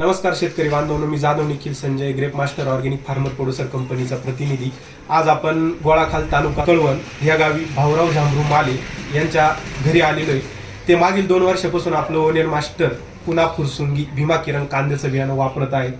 नमस्कार शेतकरी बांधवांनो मी Jadhav Nikhil Sanjay grape master organic farmer producer कंपनीचा प्रतिनिधी. आज आपण गोळाखाल तालुका कळवण या गावी भाऊराव झांबरू माले यांच्या घरी आलेलो आहे. ते मागील दोन वर्षापासून आपलं ओनियन मास्टर पुन्हा फुरसुंगी भीमा किरण कांद्याचं बियाणं वापरत आहेत.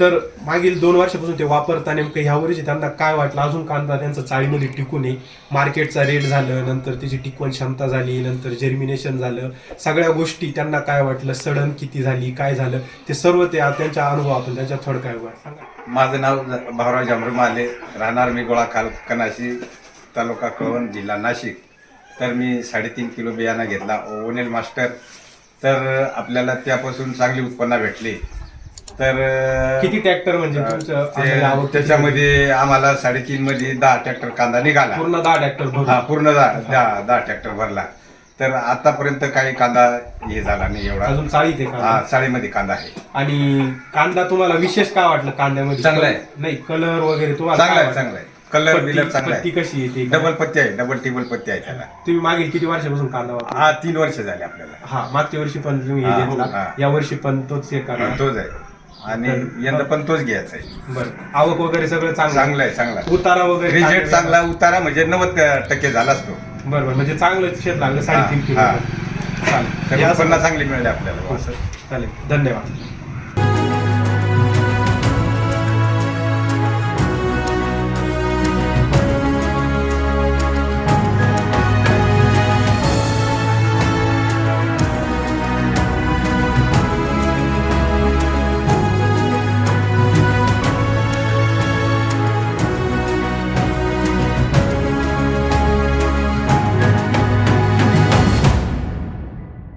तर मागील दोन वर्षापासून ते वापरता नेमकं ह्या वर्षी त्यांना काय वाटलं? अजून कांदा त्यांचा चाळीमध्ये टिकून आहे. मार्केटचा रेट झालं नंतर त्याची टिकवण क्षमता झाली नंतर जर्मिनेशन झालं. सगळ्या गोष्टी त्यांना काय वाटलं? सडन किती झाली? काय झालं? ते सर्व ते त्यांच्या अनुभवातून त्यांच्या थोडं काय सांगा. माझं नाव भावराज भाऊराव राहणार मी गोळाखाल कनाशी तालुका कळवण जिल्हा नाशिक. तर मी साडेतीन किलो बियाणा घेतला. ओनेल मास्टर. तर आपल्याला त्यापासून चांगली उत्पन्न भेटली. तर किती ट्रॅक्टर म्हणजे तुमचं ते- आम्हाला आवक किती? त्याच्यामध्ये आम्हाला साडेतीन मध्ये दहा ट्रॅक्टर कांदा निघाला. पूर्ण दहा ट्रॅक्टर हा पूर्ण दहा दहा दहा ट्रॅक्टर भरला. तर आतापर्यंत काही कांदा हे झाला नाही एवढा. अजून चाळीत आहे का हा चाळीमध्ये कांदा आहे. आणि कांदा तुम्हाला विशेष काय वाटलं कांद्यामध्ये? चांगला आहे. नाही कलर वगैरे तुम्हाला चांगला काय आहे वाटलं? चांगला आहे. कलर पत्ती- बिलर चांगला पत्ती आहे कशी येते डबल पत्ती आहे डबल टेबल पत्ती आहे त्याला. तुम्ही मागील किती वर्षापासून कांदा वापरता? हा तीन वर्ष झाले आपल्याला. हा मागच्या वर्षी पण तुम्ही हे हा, घेतला. हा. या वर्षी पण तोच हे करा तोच आहे. आणि यंदा पण तोच घ्यायचा आहे. बरं. आवक वगैरे सगळं चांगलं चांगला आहे चांगला. उतारा वगैरे रिजेक्ट चांगला उतारा म्हणजे नव्वद टक्के झाला असतो. बरं बरं. म्हणजे चांगलं शेत लागलं साडेतीन किलो हा. चालेल. तर या उत्पन्न चांगली मिळाली आपल्याला. हो, सर. चालेल. धन्यवाद.